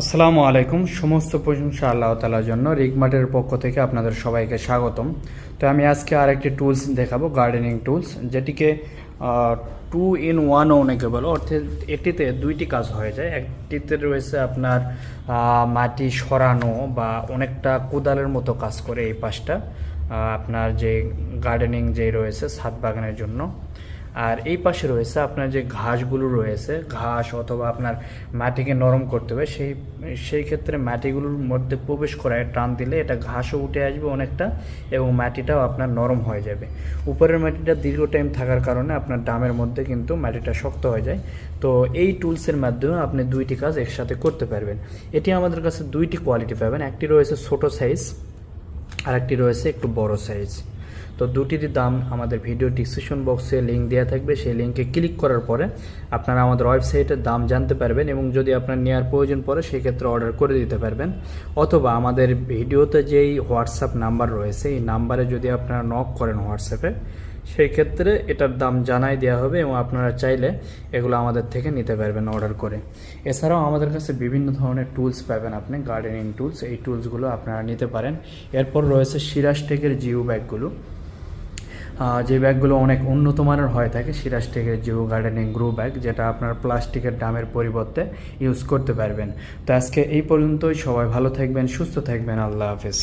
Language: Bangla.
আসসালামু আলাইকুম। সমস্ত প্রশংসা আল্লাহ তালার জন্য। রিগমার্টের পক্ষ থেকে আপনাদের সবাইকে স্বাগতম। তো আমি আজকে আরেকটি টুলস দেখাবো, গার্ডেনিং টুলস, যেটিকে টু ইন ওয়ানও অনেকে বলো অর্থাৎ এটিতে দুইটি কাজ হয়ে যায়। একটিতে রয়েছে আপনার মাটি সরানো বা অনেকটা কোদালের মতো কাজ করে এই পাশটা আপনার যে গার্ডেনিং যে রয়েছে ছাদ বাগানের জন্য। আর এই পাশে রয়েছে আপনার যে ঘাসগুলো রয়েছে, ঘাস অথবা আপনার মাটিকে নরম করতে হবে, সেই সেই ক্ষেত্রে মাটিগুলোর মধ্যে প্রবেশ করায় টান দিলে এটা ঘাসও উঠে আসবে অনেকটা এবং মাটিটাও আপনার নরম হয়ে যাবে। উপরের মাটিটা দীর্ঘ টাইম থাকার কারণে আপনার ডামের মধ্যে কিন্তু মাটিটা শক্ত হয়ে যায়। তো এই টুলসের মাধ্যমে আপনি দুইটি কাজ একসাথে করতে পারবেন। এটি আমাদের কাছে দুইটি কোয়ালিটি পাবেন, একটি রয়েছে ছোট সাইজ আর একটি রয়েছে একটু বড় সাইজ তো দুটিরই দাম আমাদের ভিডিও ডিসক্রিপশন বক্সে লিঙ্ক দেওয়া থাকবে। সেই লিঙ্কে ক্লিক করার পরে আপনারা আমাদের ওয়েবসাইটের দাম জানতে পারবেন এবং যদি আপনার নেওয়ার প্রয়োজন পড়ে, সেক্ষেত্রে অর্ডার করে দিতে পারবেন। অথবা আমাদের ভিডিওতে যেই হোয়াটসঅ্যাপ নাম্বার রয়েছে, এই নাম্বারে যদি আপনারা নক করেন হোয়াটসঅ্যাপে সেই ক্ষেত্রে এটার দাম জানাই দেওয়া হবে এবং আপনারা চাইলে এগুলো আমাদের থেকে নিতে পারবেন অর্ডার করে। এছাড়াও আমাদের কাছে বিভিন্ন ধরনের টুলস পাবেন আপনি গার্ডেনিং টুলস এই টুলসগুলো আপনারা নিতে পারেন। এরপর রয়েছে সিরাজ টেকের জিও ব্যাগগুলো যে ব্যাগগুলো অনেক উন্নত মানের হয়ে থাকে সিরাজ টেকের জিও গার্ডেনিং গ্রো ব্যাগ, যেটা আপনার প্লাস্টিকের ডামের পরিবর্তে ইউজ করতে পারবেন। তো আজকে এই পর্যন্তই, সবাই ভালো থাকবেন, সুস্থ থাকবেন, আল্লাহ হাফেজ।